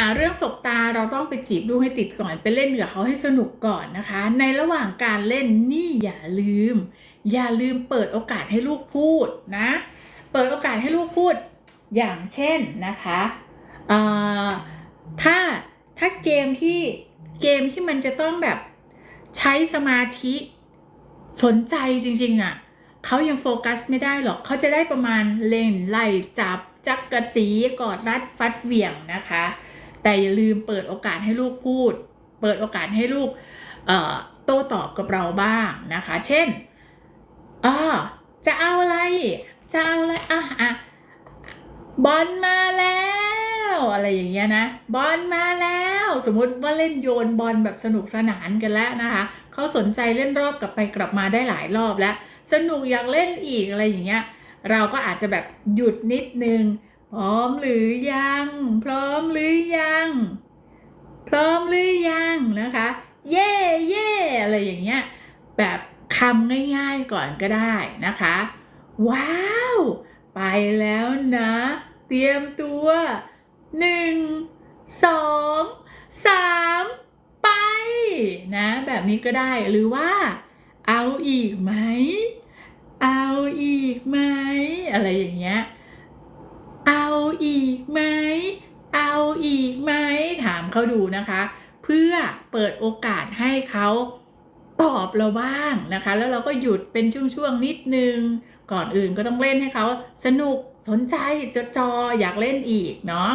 อ่าเรื่องสบตาเราต้องไปจีบดูให้ติดก่อนไปเล่นกับเขาให้สนุกก่อนนะคะ ในระหว่างการเล่นนี่อย่าลืม อย่าลืมเปิดโอกาสให้ลูกพูดนะ เปิดโอกาสให้ลูกพูดอย่างเช่นนะคะถ้าถ้าเกมที่เกมที่มันจะต้องแบบใช้สมาธิสนใจจริงๆอะ่ะเขายังโฟกัสไม่ได้หรอกเขาจะได้ประมาณเล่นไล่จับจักกะจีกอดรัดฟัดเหวี่ยงนะคะ แต่อย่าลืมเปิดโอกาสให้ลูกพูด เปิดโอกาสให้ลูกโต้ตอบกับเราบ้างนะคะ เช่นอ่าจะเอาอะไร จะเอาอะไร อะอะบอลมาแล้ว อะไรอย่างเงี้ยนะ บอลมาแล้ว สมมติว่าเล่นโยนบอลแบบสนุกสนานกันแล้วนะคะ เขาสนใจเล่นรอบกลับไปกลับมาได้หลายรอบแล้ว สนุกอยากเล่นอีกอะไรอย่างเงี้ย เราก็อาจจะแบบหยุดนิดนึง พร้อมหรือยัง พร้อมหรือยัง พร้อมหรือยังนะคะ เย่เย่อะไรอย่างเงี้ย แบบคำง่ายๆก่อนก็ได้นะคะ ว้าว ไปแล้วนะ เตรียมตัวหนึ่งสองสามไปนะ แบบนี้ก็ได้หรือว่า เอาอีกไหม เอาอีกไหม อะไรอย่างเงี้ย อีกไหม เอาอีกไหม ถามเขาดูนะคะ เพื่อเปิดโอกาสให้เขาตอบเราบ้างนะคะ แล้วเราก็หยุดเป็นช่วงๆนิดนึง ก่อนอื่นก็ต้องเล่นให้เขาสนุกสนใจจดจออยากเล่นอีกเนาะ